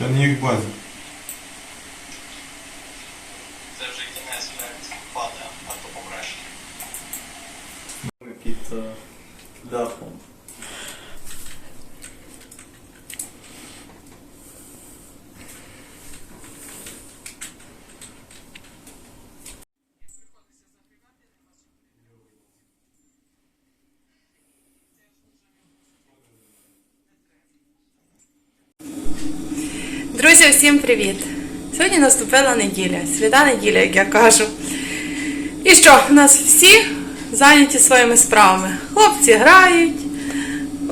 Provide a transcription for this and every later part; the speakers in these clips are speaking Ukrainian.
Та не як база. Це вже кінець проект падає, а то помреш. Під е, дахом. Друзі, всім привіт! Сьогодні наступила неділя, свята неділя, як я кажу. І що, у нас всі зайняті своїми справами. Хлопці грають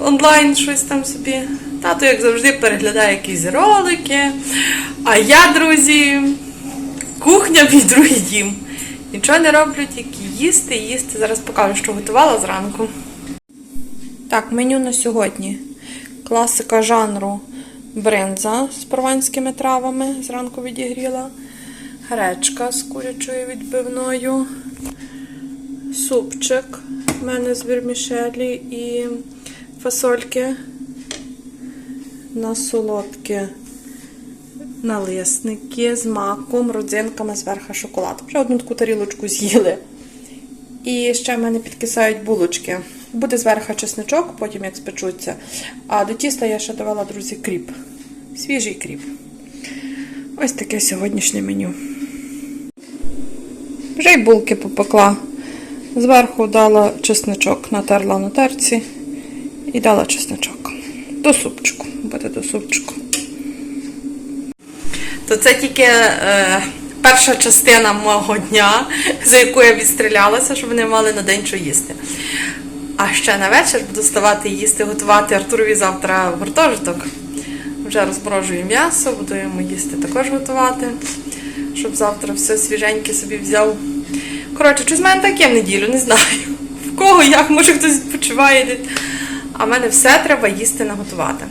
онлайн щось там собі. Тато, як завжди, переглядає якісь ролики. А я, друзі, кухня мій другий дім. Нічого не роблю, тільки їсти, їсти. Зараз покажу, що готувала зранку. Так, меню на сьогодні. Класика жанру бринза з прованськими травами. Зранку відігріла. Гречка з курячою відбивною. Супчик в мене з вірмішелі і фасольки на солодке налисники з маком, родзинками зверху шоколад. Вже одну таку тарілочку з'їли. І ще в мене підкисають булочки. Буде зверху чесничок, потім як спечуться. А до тіста я ще давала, друзі, кріп. Свіжий кріп. Ось таке сьогоднішнє меню. Вже й булки попекла. Зверху дала чесничок, натерла на терці і дала чесничок. До супчику. Буде до супчику. То це тільки е, перша частина мого дня, за яку я відстрілялася, щоб вони мали на день що їсти. А ще на вечір буду ставати їсти, готувати Артурові завтра гуртожиток. Вже розморожую м'ясо, буду йому їсти також готувати, щоб завтра все свіженьке собі взяв. Коротше, щось в мене таке в неділю, не знаю. В кого як, може хтось відпочиває. А в мене все треба їсти наготувати.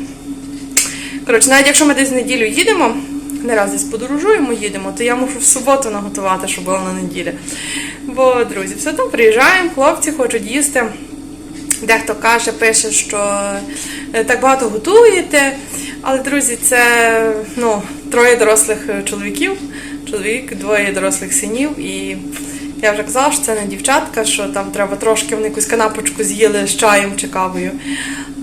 Коротше, навіть якщо ми десь в неділю їдемо, не раз десь подорожуємо, їдемо, то я мушу в суботу наготувати, щоб була на неділю. Бо, друзі, все одно приїжджаємо, хлопці хочуть їсти. Дехто каже, пише, що е, так багато готуєте. Але, друзі, це ну, троє дорослих е, чоловіків, чоловік, двоє дорослих синів. І я вже казала, що це не дівчатка, що там треба трошки вони якусь канапочку з'їли з чаєм чи кавою.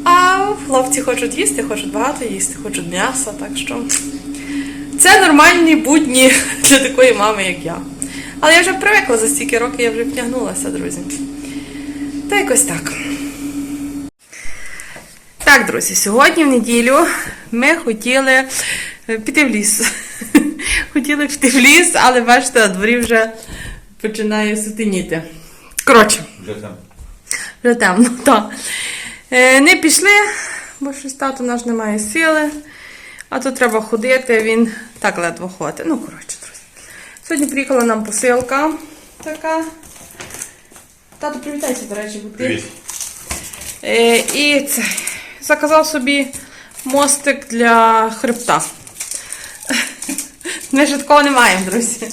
А хлопці хочуть їсти, хочуть багато їсти, хочуть м'яса, так що це нормальні будні для такої мами, як я. Але я вже привикла за стільки років, я вже втягнулася, друзі. Та якось так. Так, друзі, сьогодні в неділю ми хотіли е, піти в ліс. хотіли піти в ліс, але бачите, на дворі вже починає сутеніти. Коротше, Вже там. вже темно, так. Е, не пішли, бо щось тато наш не має сили. А тут треба ходити, він так ледве ходить. Ну, коротше, друзі. Сьогодні приїхала нам посилка така. Тато, привітайся, до речі, бо ти. Привіт. Е, і це, заказав собі мостик для хребта. Ми ж такого не маємо, друзі.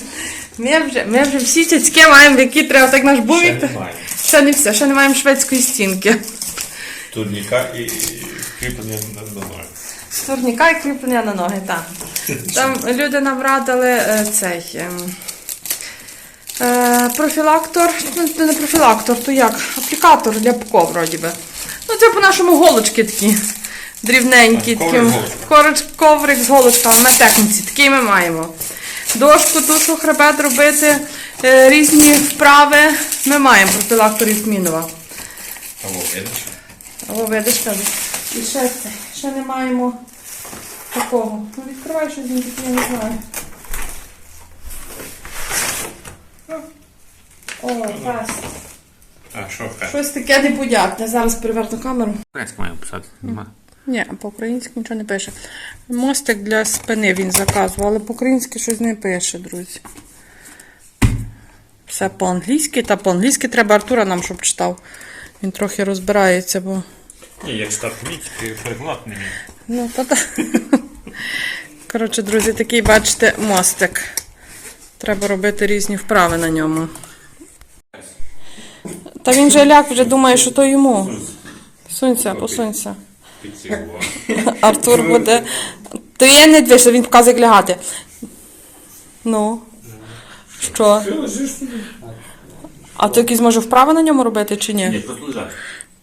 Ми вже, ми вже всі цяцьки маємо, які треба, так наш бувік. Ще. Ще не все, ще не маємо шведської стінки. Турніка і кріплення на ноги. Турніка і кріплення на ноги, так. Там люди нам радили е, цей. ем, Е, профілактор, ну це не профілактор, то як? Аплікатор для ПКО, вроді би. Ну, це по-нашому голочки такі. Дрібненькі, коврик. Корич, коврик з голочками на техніці, такий ми маємо. Дошку, ту, що хребет робити, е, різні вправи. Ми маємо профілактор Ісмінова. Або видиш? О, видиш тебе. І ще це. Ще не маємо такого. Ну, відкривай щось він таке, я не знаю. О, фест. А що хай? Щось таке непонятне. Зараз переверну камеру. Українську маю писати. Нема. Ні, по-українськи нічого не пише. Мостик для спини він заказував, але по-українськи щось не пише, друзі. Все по-англійськи, та по-англійськи треба Артура нам, щоб читав. Він трохи розбирається, бо. Ні, як перекладати не вмію. Ну, та та. Коротше, друзі, такий, бачите, мостик. Треба робити різні вправи на ньому. Та він же ляк вже думає, що то йому. Сунься, посунься. Підсігував. Артур буде То я не дивишся, він показує, як лягати. Ну. Що? А то якісь може вправи на ньому робити чи ні? Ні, просто лежати.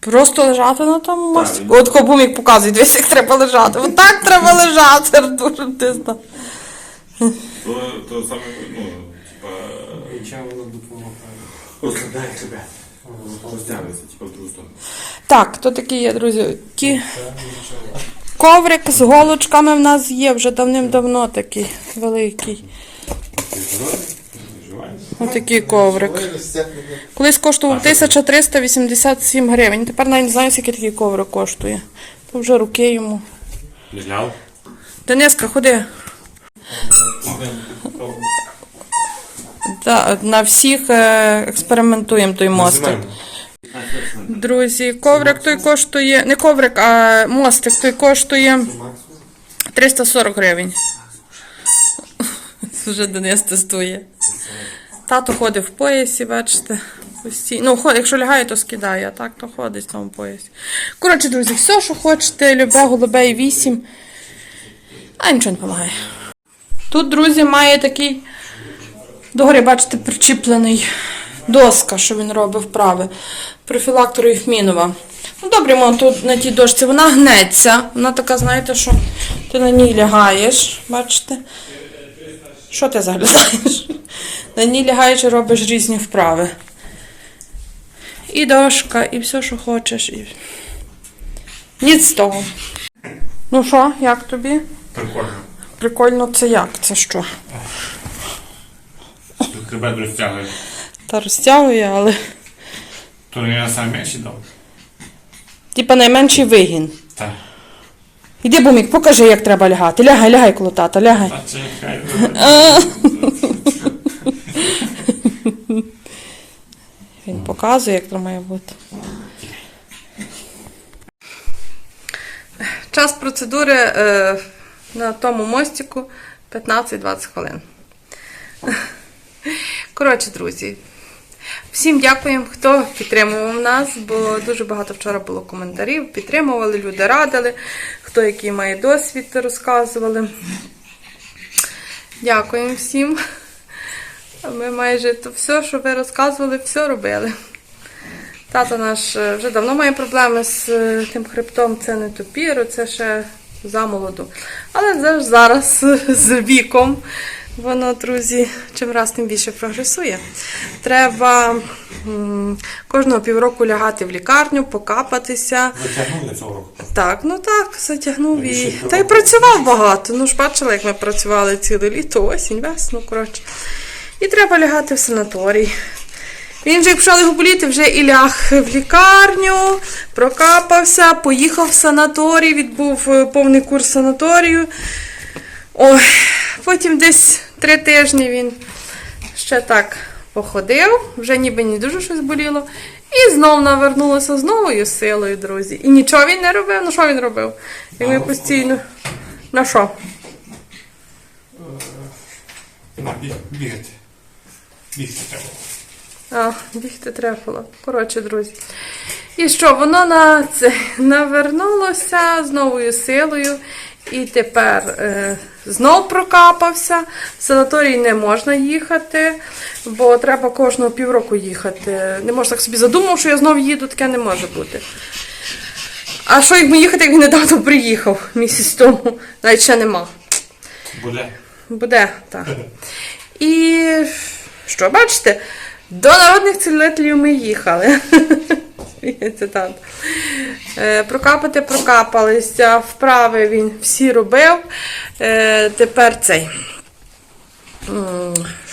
Просто лежати на тому мості. От кобум як показує, дивись, як треба лежати. От так треба лежати, дуже тисно. То, то саме, ну, типа, І чим воно допомагає? розкладає себе. В другу сторону. Так, то такі є, друзі. Кі... Коврик з голочками в нас є вже давним-давно такий великий. Отакий коврик. Колись коштував 1387 гривень. Тепер навіть не знаю, скільки такий коврик коштує. То вже руки йому. Лежав? Дениска, ходи. Да, на всіх е, експериментуємо той мостик. Друзі, коврик той коштує. Не коврик, а мостик той коштує 340 гривень. Вже Денис тестує. Тато ходить в поясі, бачите. Постійно. Ну, якщо лягає, то скидає, а так то ходить в тому поясі. Коротше, друзі, все, що хочете, любе, голубе і 8. А нічого не допомагає. Тут, друзі, має такий догорі, бачите, причіплений доска, що він робив вправи. Профілактору Єфмінова. Ну, добре, мо, тут на тій дошці вона гнеться. Вона така, знаєте, що ти на ній лягаєш, бачите? Що ти заглядаєш? На ній лягаєш і робиш різні вправи. І дошка, і все, що хочеш. І... Ніц з того. Ну що, як тобі? Прикольно. Прикольно, це як? Це що? Хребет розтягує. Та розтягує, але. То не я сам менший дав. Типа найменший вигін. Так. Іди, бумік, покажи, як треба лягати. Лягай, лягай коло тата, лягай. А чекай. Він показує, як це має бути. Час процедури е, на тому мостику 15-20 хвилин. Коротше, друзі, всім дякуємо, хто підтримував нас, бо дуже багато вчора було коментарів. Підтримували, люди радили, хто який має досвід, розказували. Дякуємо всім. Ми майже то все, що ви розказували, все робили. Тато наш е, вже давно має проблеми з е, тим хребтом, це не топіру, це ще замолоду. Але зараз з віком воно, друзі, чим раз тим більше прогресує. Треба кожного півроку лягати в лікарню, покапатися. Затягнули цього року. Так, ну так, затягнув і. Та й працював багато. Ну ж бачили, як ми працювали ціле літо, осінь, весну, коротше. І треба лягати в санаторій. Він же, як почали його боліти, вже і ляг в лікарню, прокапався, поїхав в санаторій, відбув е, повний курс санаторію. Ой, потім десь три тижні він ще так походив, вже ніби не дуже щось боліло. І знов навернулося з новою силою, друзі. І нічого він не робив. Ну що він робив? Як ми постійно. На що? Біг- бігати. Бігти треба. А, бігти треба було. Коротше, друзі. І що, воно на це навернулося з новою силою. І тепер е, знов прокапався. В санаторій не можна їхати, бо треба кожного півроку їхати. Не можна так собі задумав, що я знов їду, таке не може бути. А що як ми їхати, як він недавно приїхав місяць тому, навіть ще нема. Буде. Буде, так. І що, бачите? До народних цілителів ми їхали. Є цитата. Е, Прокапати прокапалися, вправи він всі робив. Е, Тепер цей.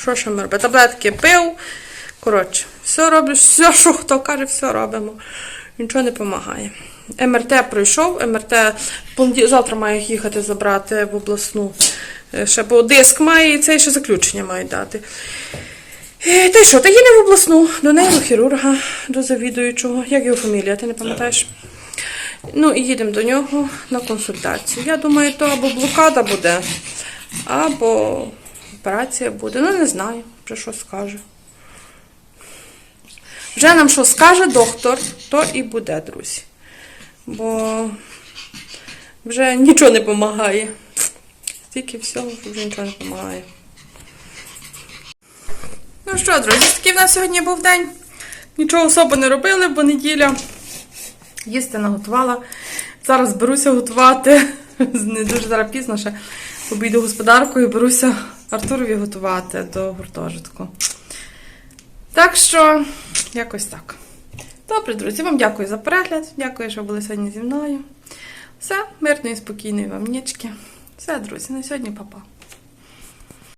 Що ще ми робимо? Таблетки пив. Коротше, все роблю, все, що хто каже, все робимо. Нічого не допомагає. МРТ пройшов, МРТ завтра має їхати забрати в обласну. Е, Ще бо диск має і цей ще заключення мають дати. Е, Та й що, та їде в обласну, до нейрохірурга, до завідуючого. Як його фамілія, ти не пам'ятаєш? Ну і їдемо до нього на консультацію. Я думаю, то або блокада буде, або операція буде. Ну, не знаю, вже що скаже. Вже нам що скаже доктор, то і буде, друзі. Бо вже нічого не допомагає. Стільки всього, вже нічого не допомагає. Ну що, друзі, такий в нас сьогодні був день. Нічого особо не робили, бо неділя. Їсти наготувала. Зараз беруся готувати. Не дуже зараз пізно ще обійду господарку і беруся Артурові готувати до гуртожитку. Так що, якось так. Добре, друзі, вам дякую за перегляд. Дякую, що були сьогодні зі мною. Все, мирної, спокійної вам нічки. Все, друзі, на сьогодні, па-па.